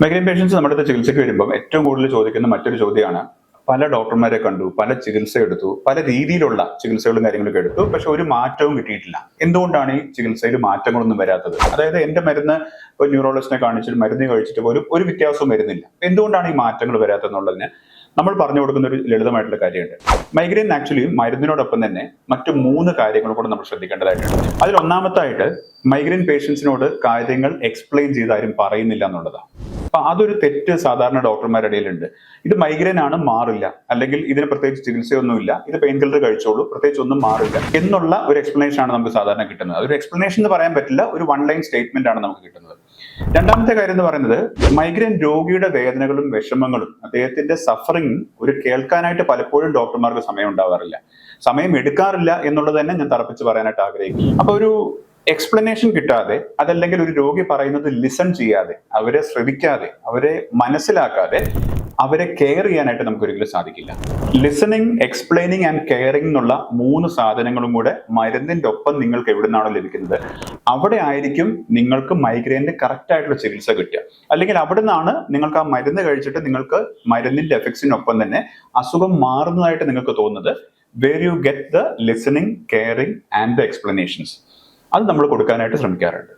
Migraine patients നമ്മുടെ ചികിത്സയ്ക്ക് വരുമ്പോൾ ഏറ്റവും കൂടുതൽ ചോദിക്കുന്ന മറ്റൊരു ചോദ്യമാണ്. പല ഡോക്ടർമാരെ കണ്ടു പല ചികിത്സ എടുത്തു പല രീതിയിലുള്ള ചികിത്സകളും കാര്യങ്ങളൊക്കെ എടുത്തു പക്ഷെ ഒരു മാറ്റവും കിട്ടിയിട്ടില്ല. എന്തുകൊണ്ടാണ് ഈ ചികിത്സയിൽ മാറ്റങ്ങളൊന്നും വരാത്തത്? അതായത് എന്റെ മരുന്ന് ഒരു ന്യൂറോളജിസ്റ്റിനെ കാണിച്ചിട്ട് മരുന്ന് കഴിച്ചിട്ട് പോലും ഒരു വ്യത്യാസവും വരുന്നില്ല. എന്തുകൊണ്ടാണ് ഈ മാറ്റങ്ങൾ വരാത്തതെന്നുള്ളതിന് നമ്മൾ പറഞ്ഞു കൊടുക്കുന്ന ഒരു ലളിതമായിട്ടുള്ള കാര്യമുണ്ട്. മൈഗ്രെയിൻ ആക്ച്വലി മരുന്നിനോടൊപ്പം തന്നെ മറ്റു മൂന്ന് കാര്യങ്ങൾ കൂടെ നമ്മൾ ശ്രദ്ധിക്കേണ്ടതായിട്ടുണ്ട്. അതിൽ ഒന്നാമത്തായിട്ട് മൈഗ്രെയിൻ പേഷ്യൻസിനോട് കാര്യങ്ങൾ എക്സ്പ്ലെയിൻ ചെയ്ത് പറയുന്നില്ല എന്നുള്ളതാണ്. അപ്പൊ അതൊരു തെറ്റ് സാധാരണ ഡോക്ടർമാരുടെ ഇടയിലുണ്ട്. ഇത് മൈഗ്രെയിൻ ആണ് മാറില്ല. അല്ലെങ്കിൽ ഇതിന് പ്രത്യേകിച്ച് ചികിത്സയൊന്നുമില്ല. ഇത് പെയിൻ കില്ലർ കഴിച്ചോളൂ പ്രത്യേകിച്ച് ഒന്നും മാറില്ല. എന്നുള്ള ഒരു എക്സ്പ്ലനേഷൻ ആണ് നമുക്ക് സാധാരണ കിട്ടുന്നത്. ഒരു എക്സ്പ്ലനേഷൻ എന്ന് പറയാൻ പറ്റില്ല ഒരു വൺ ലൈൻ സ്റ്റേറ്റ്മെന്റ് ആണ് നമുക്ക് കിട്ടുന്നത്. രണ്ടാമത്തെ കാര്യം എന്ന് പറയുന്നത് മൈഗ്രെയിൻ രോഗിയുടെ വേദനകളും വിഷമങ്ങളും അദ്ദേഹത്തിന്റെ സഫറിംഗ് ഒരു കേൾക്കാനായിട്ട് പലപ്പോഴും ഡോക്ടർമാർക്ക് സമയം ഉണ്ടാവാറില്ല. സമയം എടുക്കാറില്ല എന്നുള്ളത് തന്നെ ഞാൻ തറപ്പിച്ച് പറയാനായിട്ട് ആഗ്രഹിക്കുന്നു. അപ്പൊ ഒരു എക്സ്പ്ലനേഷൻ കിട്ടാതെ അതല്ലെങ്കിൽ ഒരു രോഗി പറയുന്നത് ലിസൺ ചെയ്യാതെ അവരെ ശ്രവിക്കാതെ അവരെ മനസ്സിലാക്കാതെ അവരെ കെയർ ചെയ്യാനായിട്ട് നമുക്ക് ഒരിക്കലും സാധിക്കില്ല. ലിസണിങ് എക്സ്പ്ലെയിനിങ് ആൻഡ് കെയറിംഗ് എന്നുള്ള മൂന്ന് സാധനങ്ങളും കൂടെ മരുന്നിന്റെ ഒപ്പം നിങ്ങൾക്ക് എവിടെ നിന്നാണോ ലഭിക്കുന്നത്? അവിടെ ആയിരിക്കും നിങ്ങൾക്ക് മൈഗ്രെയിന്റെ കറക്റ്റ് ആയിട്ടുള്ള ചികിത്സ കിട്ടുക. അല്ലെങ്കിൽ അവിടെ നിന്നാണ് നിങ്ങൾക്ക് ആ മരുന്ന് കഴിച്ചിട്ട് നിങ്ങൾക്ക് മരുന്നിന്റെ എഫക്ട്സിനൊപ്പം തന്നെ അസുഖം മാറുന്നതായിട്ട് നിങ്ങൾക്ക് തോന്നുന്നത്. Where you get the listening caring and the explanations അത് നമ്മൾ കൊടുക്കാനായിട്ട് ശ്രമിക്കാറുണ്ട്.